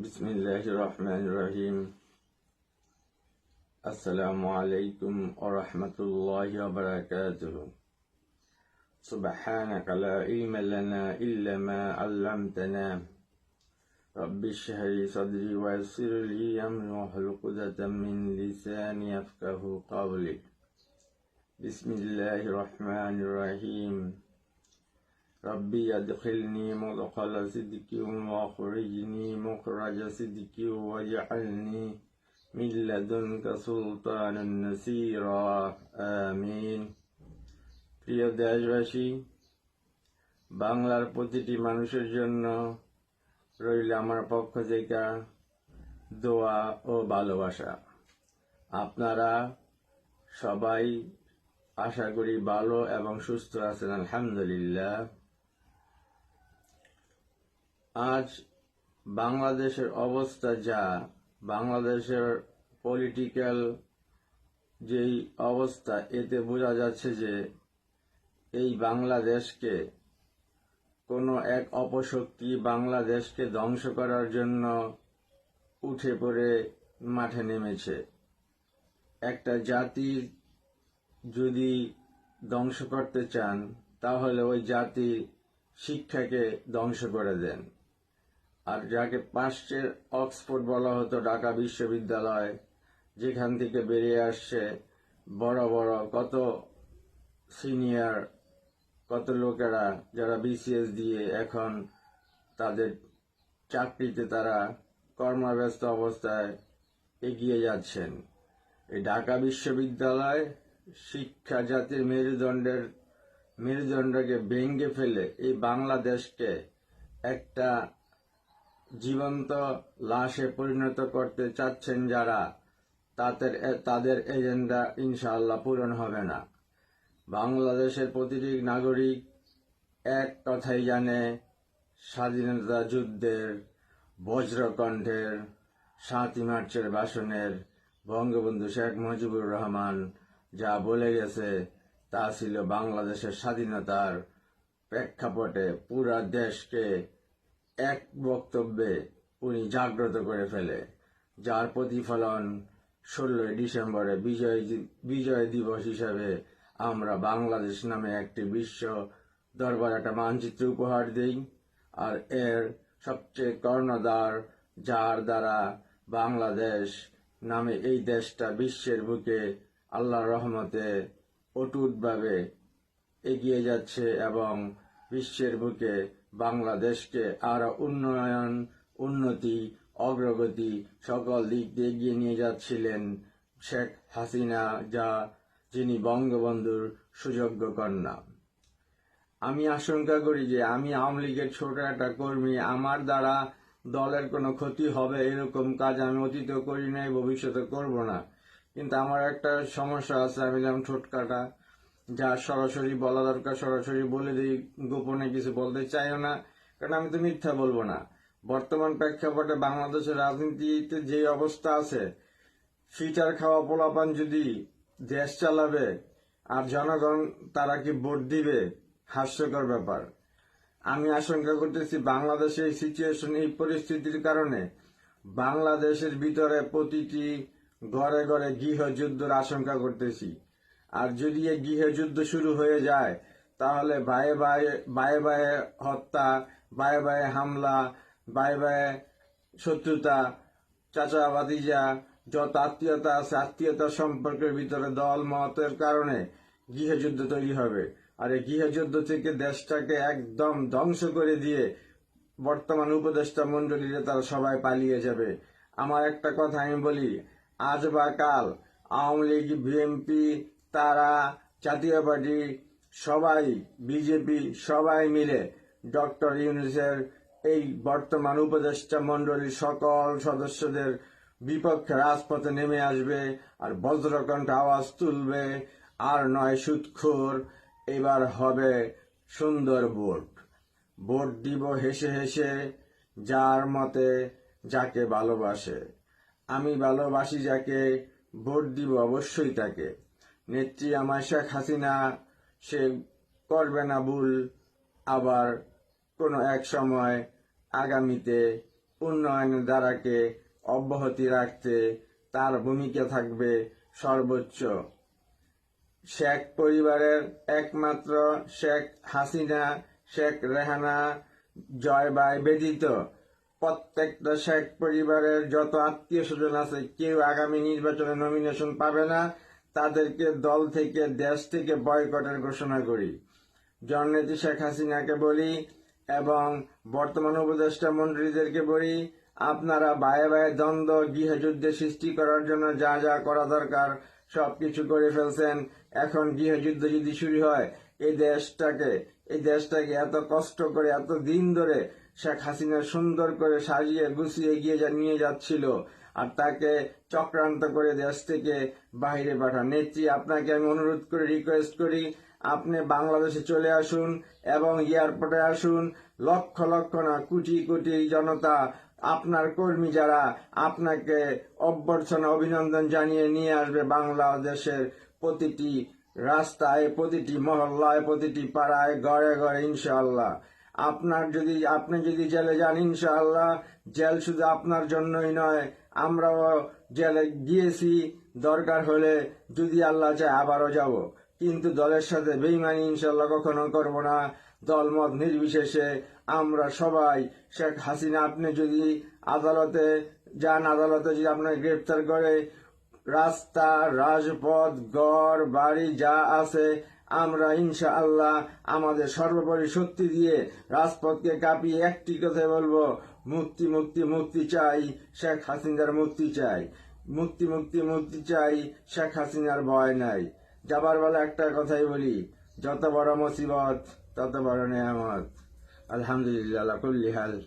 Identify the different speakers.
Speaker 1: بسم الله الرحمن الرحيم. السلام عليكم ورحمة الله وبركاته. سبحانك لا علم لنا إلا ما علمتنا. رب اشرح لي صدري ويسر لي أمري واحلل عقدة من لساني يفقه قولي. بسم الله الرحمن الرحيم. ربي أدخلني مدخل صدق واخرجني مخرج صدق واجعلني من لدنك سلطانا نصيرا آمين প্রিয় দেশবাসী বাংলার প্রতিটি মানুষের জন্য রইল আমার পক্ষ থেকে দোয়া ও ভালোবাসা আপনারা সবাই আশা করি ভালো এবং সুস্থ আছেন আলহামদুলিল্লাহ আজ বাংলাদেশের অবস্থা যা, বাংলাদেশের পলিটিক্যাল যেই অবস্থা, এতে বোঝা যাচ্ছে যে এই বাংলাদেশকে কোনো এক অপশক্তি বাংলাদেশকে ধ্বংস করার জন্য উঠে পড়ে মাঠে নেমেছে। একটা জাতির যদি ধ্বংস করতে চান, তাহলে ওই জাতির শিক্ষাকে ধ্বংস করে দেন। আর যাকে পাশ্চের অক্সফোর্ড বলা হতো ঢাকা বিশ্ববিদ্যালয়, যেখান থেকে বেরিয়ে আসছে বড় বড়, কত সিনিয়র, কত লোকেরা যারা বিসিএস দিয়ে এখন তাদের চাকরিতে তারা কর্মব্যস্ত অবস্থায় এগিয়ে যাচ্ছেন। এই ঢাকা বিশ্ববিদ্যালয় শিক্ষা জাতির মেরুদণ্ডের, মেরুদণ্ডকে ভেঙে ফেলে এই বাংলাদেশকে একটা জীবন্ত লাশে পরিণত করতে চাচ্ছেন যারা, তাদের তাদের এজেন্ডা ইনশাআল্লাহ পূরণ হবে না। বাংলাদেশের প্রতিটি নাগরিক এক কথাই জানে, স্বাধীনতা যুদ্ধের, বজ্রকণ্ঠের, সাতই মার্চের ভাষণের বঙ্গবন্ধু শেখ মুজিবুর রহমান যা বলে গেছে, তা ছিল বাংলাদেশের স্বাধীনতার প্রেক্ষাপটে পুরা দেশকে এক বক্তব্যে উনি জাগ্রত করে ফেলে, যার প্রতিফলন ষোলোই ডিসেম্বরে বিজয় বিজয় দিবস হিসাবে আমরা বাংলাদেশ নামে একটি বিশ্ব দরবার, একটা মানচিত্র উপহার দিই। আর এর সবচেয়ে কর্ণধার, যার দ্বারা বাংলাদেশ নামে এই দেশটা বিশ্বের বুকে আল্লাহর রহমতে অটুটভাবে এগিয়ে যাচ্ছে এবং বিশ্বের বুকে বাংলাদেশকে আরও উন্নয়ন, উন্নতি, অগ্রগতি সকল দিক দিয়ে এগিয়ে নিয়ে যাচ্ছিলেন শেখ হাসিনা যা যিনি বঙ্গবন্ধুর সুযোগ্য কন্যা। আমি আশঙ্কা করি যে আমি আওয়ামী লীগের ছোট একটা কর্মী, আমার দ্বারা দলের কোনো ক্ষতি হবে এরকম কাজ আমি অতীত করি নাই ভবিষ্যতে করব না। কিন্তু আমার একটা সমস্যা আছে, আমি যেমন ঠোঁটকাটা যা সরাসরি বলা দরকার, সরাসরি বলে দিই, গোপনে কিছু বলতে চাইও না, কারণ আমি তো মিথ্যা বলব না। বর্তমান প্রেক্ষাপটে বাংলাদেশের রাজনীতিতে যে অবস্থা আছে, ফিটার খাওয়া পোলাপান যদি দেশ চালাবে, আর জনগণ তারা কি ভোট দিবে, হাস্যকর ব্যাপার। আমি আশঙ্কা করতেছি বাংলাদেশের এই সিচুয়েশন এই পরিস্থিতির কারণে বাংলাদেশের ভিতরে প্রতিটি ঘরে ঘরে গৃহযুদ্ধের আশঙ্কা করতেছি। আর যদি এই গৃহযুদ্ধ শুরু হয়ে যায়, তাহলে বায়ে বায়ে বায়ে বায়ে হত্যা, বায়ে বায়ে হামলা, বায়ে বায়ে শত্রুতা, চাচা বাতিজা যত আত্মীয়তা আছে, আত্মীয়তা সম্পর্কের ভিতরে দল মতের কারণে গৃহযুদ্ধ তৈরি হবে। আর এই গৃহযুদ্ধ থেকে দেশটাকে একদম ধ্বংস করে দিয়ে বর্তমান উপদেষ্টা মন্ডলীরা তারা সবাই পালিয়ে যাবে। আমার একটা কথা আমি বলি, আজ বা কাল আওয়ামী লীগ, বিএনপি তারা, জাতীয় পার্টি, সবাই, বিজেপি, সবাই মিলে ডক্টর ইউনুসের এই বর্তমান উপদেষ্টা মন্ডলীর সকল সদস্যদের বিপক্ষে রাজপথে নেমে আসবে আর বজ্রকণ্ঠ আওয়াজ তুলবে আর নয় সুৎখোর। এবার হবে সুন্দর ভোট। ভোট দিব হেসে হেসে, যার মতে যাকে ভালোবাসে। আমি ভালোবাসি যাকে, ভোট দিব অবশ্যই তাকে। নেত্রী আমার শেখ হাসিনা, সে করবে না ভুল। আবার কোনো এক সময় আগামীতে উন্নয়নের ধারাকে অব্যাহতি রাখতে তার ভূমিকা থাকবে সর্বোচ্চ। শেখ পরিবারের একমাত্র শেখ হাসিনা, শেখ রেহানা জয়বাই ব্যতীত প্রত্যেকটা শেখ পরিবারের যত আত্মীয় স্বজন আছে, কেউ আগামী নির্বাচনে নমিনেশন পাবে না। তাদেরকে দল থেকে, দেশ থেকে বয়কটের ঘোষণা করি। জননেত্রী শেখ হাসিনাকে বলি এবং বর্তমান উপদেষ্টা মন্ত্রীদেরকে বলি, আপনারা বায়ে বায়ে দ্বন্দ্ব, গৃহযুদ্ধে সৃষ্টি করার জন্য যা যা করা দরকার সবকিছু করে ফেলছেন। এখন গৃহযুদ্ধ যদি শুরু হয় এই দেশটাকে এই দেশটাকে এত কষ্ট করে, এত দিন ধরে শেখ হাসিনা সুন্দর করে সাজিয়ে গুছিয়ে গিয়ে নিয়ে যাচ্ছিল আর তাকে চক্রান্ত করে দেশ থেকে বাইরে পাঠান। নেত্রী, আপনাকে আমি অনুরোধ করে রিকোয়েস্ট করি, আপনি বাংলাদেশে চলে আসুন এবং এয়ারপোর্টে আসুন। লক্ষ লক্ষ না, কোটি কোটি জনতা, আপনার কর্মী যারা আপনাকে অভ্যর্থনা, অভিনন্দন জানিয়ে নিয়ে আসবে বাংলাদেশের প্রতিটি রাস্তায়, প্রতিটি মহল্লায়, প্রতিটি পাড়ায়, ঘরে ঘরে, ইনশাআল্লাহ। আপনার যদি, আপনি যদি জেলে যান, ইনশাআল্লাহ, জেল শুধু আপনার জন্যই নয়, আমরাও জেলে গিয়েছি, দরকার হলে যদি আল্লাহ চায় আবারও যাব। কিন্তু দলের সাথে বেইমানি ইনশাল্লাহ কখনো করব না। দলমত নির্বিশেষে আমরা সবাই, শেখ হাসিনা, আপনি যদি আদালতে যান, আদালতে যদি আপনাকে গ্রেপ্তার করে, রাস্তা, রাজপথ গড় বাড়ি যা আছে আমরা ইনশা আল্লাহ আমাদের সর্বোপরি শক্তি দিয়ে রাজপথকে কাঁপিয়ে একটি কথাই বলব, মুক্তি মুক্তি মুক্তি চাই, শেখ হাসিনার মুক্তি চাই। মুক্তি মুক্তি মুক্তি চাই, শেখ হাসিনার ভয় নাই। যাবার বেলা একটা কথাই বলি, যত বড় মুসিবত, তত বড় নেয়ামত। আলহামদুলিল্লাহ আলা কুল্লি হাল।